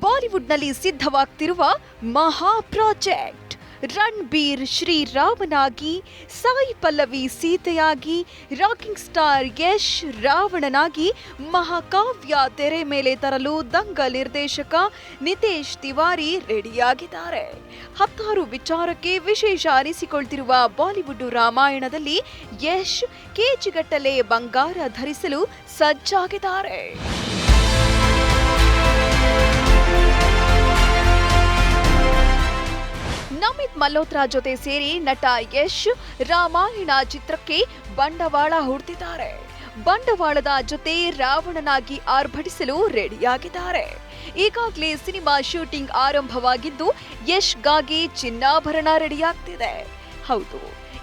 ಬಾಲಿವುಡ್ನಲ್ಲಿ ಸಿದ್ಧವಾಗ್ತಿರುವ ಮಹಾ ಪ್ರಾಜೆಕ್ಟ್. ರಣಬೀರ್ ಶ್ರೀರಾಮನಾಗಿ, ಸಾಯಿ ಪಲ್ಲವಿ ಸೀತೆಯಾಗಿ, ರಾಕಿಂಗ್ ಸ್ಟಾರ್ ಯಶ್ ರಾವಣನಾಗಿ, ಮಹಾಕಾವ್ಯ ತೆರೆ ಮೇಲೆ ತರಲು ದಂಗ ನಿರ್ದೇಶಕ ನಿತೇಶ್ ತಿವಾರಿ ರೆಡಿಯಾಗಿದ್ದಾರೆ. ಹತ್ತಾರು ವಿಚಾರಕ್ಕೆ ವಿಶೇಷ ಅನಿಸಿಕೊಳ್ತಿರುವ ಬಾಲಿವುಡ್ ರಾಮಾಯಣದಲ್ಲಿ ಯಶ್ ಕೇಜಿಗಟ್ಟಲೆ ಬಂಗಾರ ಧರಿಸಲು ಸಜ್ಜಾಗಿದ್ದಾರೆ. ನಮಿತ್ ಮಲ್ಹೋತ್ರಾ ಜೊತೆ ಸೇರಿ ನಟ ಯಶ್ ರಾಮಾಯಣ ಚಿತ್ರಕ್ಕೆ ಬಂಡವಾಳ ಹೂಡ್ತಿದ್ದಾರೆ. ಬಂಡವಾಳದ ಜೊತೆ ರಾವಣನಾಗಿ ಆರ್ಭಟಿಸಲು ರೆಡಿಯಾಗಿದ್ದಾರೆ. ಈಗಾಗಲೇ ಸಿನಿಮಾ ಶೂಟಿಂಗ್ ಆರಂಭವಾಗಿದ್ದು, ಯಶ್ಗಾಗಿ ಚಿನ್ನಾಭರಣ ರೆಡಿಯಾಗ್ತಿದೆ. ಹೌದು,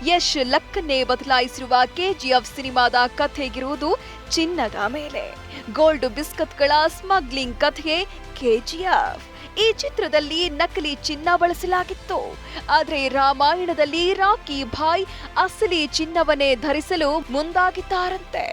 ಯಶ್ ಲಕ್ಕನ್ನೇ ಬದಲಾಯಿಸಿರುವ ಕೆಜಿಎಫ್ ಸಿನಿಮಾದ ಕಥೆಗಿರುವುದು ಚಿನ್ನದ ಮೇಲೆ. ಗೋಲ್ಡ್ ಬಿಸ್ಕತ್ಗಳ ಸ್ಮಗ್ಲಿಂಗ್ ಕಥೆ ಕೆಜಿಎಫ್. ಈ ಚಿತ್ರದಲ್ಲಿ ನಕಲಿ ಚಿನ್ನ ಬಳಸಲಾಗಿತ್ತು. ಆದರೆ ರಾಮಾಯಣದಲ್ಲಿ ರಾಕಿ ಭಾಯ್ ಅಸಲಿ ಚಿನ್ನವನ್ನೇ ಧರಿಸಲು ಮುಂದಾಗಿದ್ದಾರಂತೆ.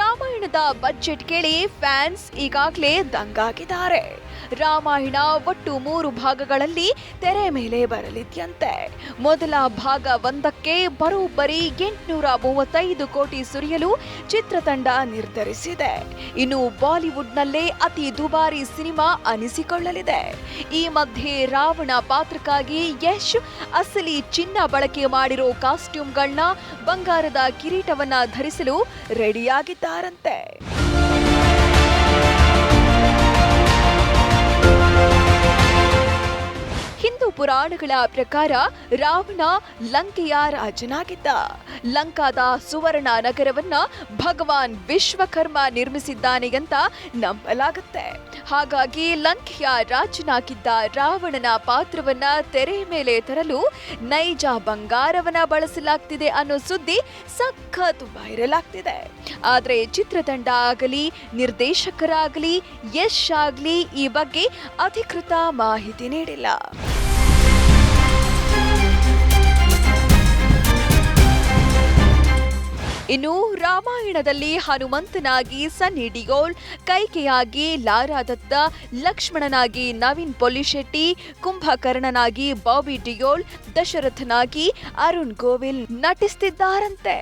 ರಾಮಾಯಣದ ಬಜೆಟ್ ಕೇಳಿ ಫ್ಯಾನ್ಸ್ ಈಗಾಗಲೇ ದಂಗಾಗಿದ್ದಾರೆ. ರಾಮಾಯಣ ಒಟ್ಟು ಮೂರು ಭಾಗಗಳಲ್ಲಿ ತೆರೆ ಮೇಲೆ ಬರಲಿದ್ಯಂತೆ. ಮೊದಲ ಭಾಗ ಒಂದಕ್ಕೆ ಬರೋಬ್ಬರಿ ಎಂಟುನೂರ ಮೂವತ್ತೈದು ಕೋಟಿ ಸುರಿಯಲು ಚಿತ್ರತಂಡ ನಿರ್ಧರಿಸಿದೆ. ಇನ್ನು ಬಾಲಿವುಡ್ನಲ್ಲೇ ಅತಿ ದುಬಾರಿ ಸಿನಿಮಾ ಅನಿಸಿಕೊಳ್ಳಲಿದೆ. ಈ ಮಧ್ಯೆ ರಾವಣ ಪಾತ್ರಕ್ಕಾಗಿ ಯಶ್ ಅಸಲಿ ಚಿನ್ನ ಬಳಕೆ ಮಾಡಿರೋ ಕಾಸ್ಟ್ಯೂಮ್ಗಳನ್ನ ಬಂಗಾರದ ಕಿರೀಟವನ್ನ ಧರಿಸಲು ರೆಡಿಯಾಗಿದ್ದಾರಂತೆ. ಪುರಾಣಗಳ ಪ್ರಕಾರ ರಾವಣ ಲಂಕೆಯ ರಾಜನಾಗಿದ್ದ. ಲಂಕಾದ ಸುವರ್ಣ ನಗರವನ್ನ ಭಗವಾನ್ ವಿಶ್ವಕರ್ಮ ನಿರ್ಮಿಸಿದ್ದಾನೆ ಅಂತ ನಂಬಲಾಗುತ್ತೆ. ಹಾಗಾಗಿ ಲಂಕೆಯ ರಾಜನಾಗಿದ್ದ ರಾವಣನ ಪಾತ್ರವನ್ನ ತೆರೆ ಮೇಲೆ ತರಲು ನೈಜ ಬಂಗಾರವನ್ನ ಬಳಸಲಾಗ್ತಿದೆ ಅನ್ನೋ ಸುದ್ದಿ ಸಖತ್ ವೈರಲ್ ಆಗ್ತಿದೆ ಆದ್ರೆ ಚಿತ್ರತಂಡ ಆಗಲಿ, ನಿರ್ದೇಶಕರಾಗಲಿ, ಯಶ್ ಆಗಲಿ ಈ ಬಗ್ಗೆ ಅಧಿಕೃತ ಮಾಹಿತಿ ನೀಡಿಲ್ಲ. ಇನ್ನು ರಾಮಾಯಣದಲ್ಲಿ ಹನುಮಂತನಾಗಿ ಸನ್ನಿ ಡಿಗೋಲ್ ಕೈಕೆಯಾಗಿ ಲಾರಾ ದತ್ತ ಲಕ್ಷ್ಮಣನಾಗಿ ನವೀನ್ ಪೊಲಿಶೆಟ್ಟಿ ಕುಂಭಕರ್ಣನಾಗಿ ಬಾಬಿ ಡಿಯೋಲ್ ದಶರಥನಾಗಿ ಅರುಣ್ ಗೋವಿಲ್ ನಟಿಸ್ತಿದ್ದಾರಂತೆ.